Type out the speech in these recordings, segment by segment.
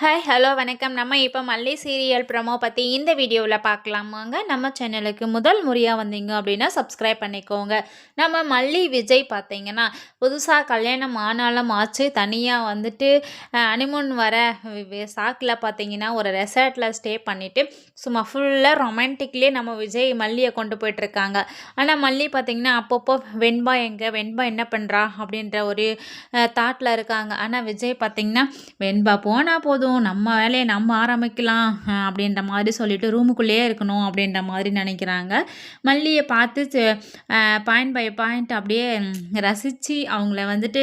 Hi hello வணக்கம். நம்ம இப்போ மல்லி சீரியல் ப்ரமோ பற்றி இந்த வீடியோவில் பார்க்கலாமாங்க நம்ம சேனலுக்கு முதல் முறையாக வந்தீங்க அப்படின்னா சப்ஸ்கிரைப் பண்ணிக்கோங்க. நம்ம மல்லி விஜய் பார்த்தீங்கன்னா புதுசாக கல்யாணம் ஆனாலும் ஆச்சு. தனியாக வந்துட்டு அனிமூன் வர சாக்கில் பார்த்தீங்கன்னா ஒரு ரெசார்ட்டில் ஸ்டே பண்ணிவிட்டு சும்மா ஃபுல்லாக ரொமான்டிக்லேயே நம்ம விஜய் மல்லியை கொண்டு போயிட்டுருக்காங்க. ஆனால் மல்லி பார்த்தீங்கன்னா அப்பப்போ வெண்பா எங்கே வெண்பா என்ன பண்ணுறா அப்படின்ற ஒரு தாட்டில் இருக்காங்க. ஆனால் விஜய் பார்த்தீங்கன்னா வெண்பா போனால் போதும். போதும் நம்ம வேலையை நம்ம ஆரம்பிக்கலாம் அப்படின்ற மாதிரி சொல்லிட்டு ரூமுக்குள்ளேயே இருக்கணும் அப்படின்ற மாதிரி நினைக்கிறாங்க. மல்லியை பார்த்து பாயிண்ட் பை பாயிண்ட் அப்படியே ரசித்து அவங்கள வந்துட்டு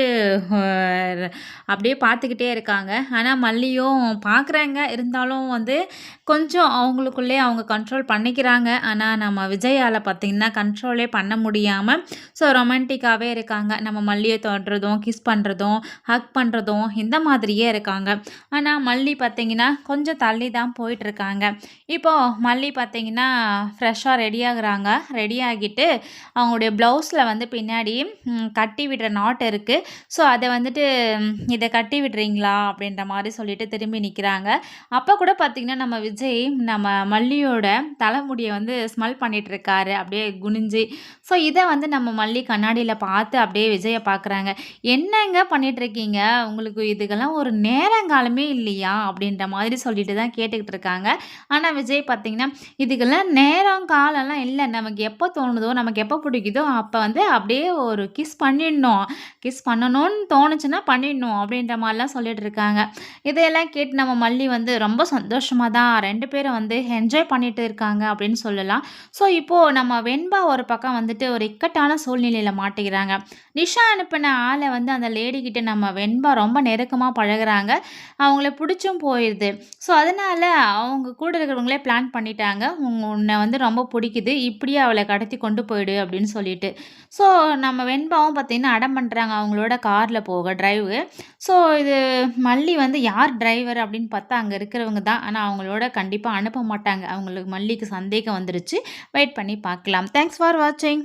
அப்படியே பார்த்துக்கிட்டே இருக்காங்க. ஆனால் மல்லியும் பார்க்குறாங்க. இருந்தாலும் வந்து கொஞ்சம் அவங்களுக்குள்ளே அவங்க கண்ட்ரோல் பண்ணிக்கிறாங்க. ஆனால் நம்ம விஜயால் பார்த்திங்கன்னா கண்ட்ரோலே பண்ண முடியாமல் ஸோ ரொமான்டிக்காகவே இருக்காங்க. நம்ம மல்லியை தொடுறதும் கிஸ் பண்ணுறதும் ஹக் பண்ணுறதும் இந்த மாதிரியே இருக்காங்க. ஆனால் மல்லி பார்த்திங்கன்னா கொஞ்சம் தள்ளி தான் போயிட்டுருக்காங்க. இப்போது மல்லி பார்த்திங்கன்னா ஃப்ரெஷ்ஷாக ரெடி ஆகுறாங்க ரெடி ஆகிட்டு அவங்களுடைய ப்ளவுஸில் வந்து பின்னாடி கட்டி விடுற நாட் இருக்குது ஸோ அதை வந்துட்டு இதை கட்டி விடுறீங்களா அப்படின்ற மாதிரி சொல்லிட்டு திரும்பி நிற்கிறாங்க அப்போ கூட பார்த்திங்கன்னா நம்ம விஜய் நம்ம மல்லியோட தலைமுடியை வந்து ஸ்மெல் பண்ணிகிட்ருக்காரு அப்படியே குனிஞ்சு. ஸோ இதை வந்து நம்ம மல்லி கண்ணாடியில் பார்த்து அப்படியே விஜயை பார்க்குறாங்க. என்னங்க பண்ணிகிட்ருக்கீங்க உங்களுக்கு இதுக்கெல்லாம் ஒரு நேரங்காலமே இல்லையா. இல்லையா அப்படின்ற மாதிரி சொல்லிட்டு தான் கேட்டுக்கிட்டு இருக்காங்க ஆனால் விஜய் பார்த்திங்கன்னா இதுக்கெல்லாம் நேரம் காலெல்லாம் இல்லை. நமக்கு எப்போ தோணுதோ நமக்கு எப்போ பிடிக்குதோ அப்போ வந்து அப்படியே ஒரு கிஸ் பண்ணிடணும். கிஸ் பண்ணணும்னு தோணுச்சுன்னா பண்ணிடணும் அப்படின்ற மாதிரிலாம் சொல்லிட்டு இருக்காங்க இதையெல்லாம் கேட்டு நம்ம மல்லி வந்து ரொம்ப சந்தோஷமாக தான் ரெண்டு பேரும் வந்து என்ஜாய் பண்ணிட்டு இருக்காங்க அப்படின்னு சொல்லலாம். ஸோ இப்போது நம்ம வெண்பா ஒரு பக்கம் வந்துட்டு ஒரு இக்கட்டான சூழ்நிலையில் மாட்டிக்கிறாங்க. நிஷா அனுப்பின ஆளை வந்து அந்த லேடிக்கிட்ட நம்ம வெண்பா ரொம்ப நெருக்கமாக பழகிறாங்க. அவங்கள பிடி பிடிச்சும் போயிடுது ஸோ அதனால் அவங்க கூட இருக்கிறவங்களே பிளான் பண்ணிட்டாங்க. உன்னை வந்து ரொம்ப பிடிக்குது. இப்படியே அவளை கடத்தி கொண்டு போயிடு அப்படின்னு சொல்லிட்டு. ஸோ நம்ம வெண்பாவும் பார்த்திங்கன்னா அடம் பண்ணுறாங்க அவங்களோட காரில் போக டிரைவு ஸோ இது மல்லி வந்து யார் டிரைவர் அப்படின்னு பார்த்தா அங்கே இருக்கிறவங்க தான். ஆனால் அவங்களோட கண்டிப்பாக அனுப்ப மாட்டாங்க. அவங்களுக்கு மல்லிக்கு சந்தேகம் வந்துருச்சு. வெயிட் பண்ணி பார்க்கலாம். தேங்க்ஸ் ஃபார் வாட்சிங்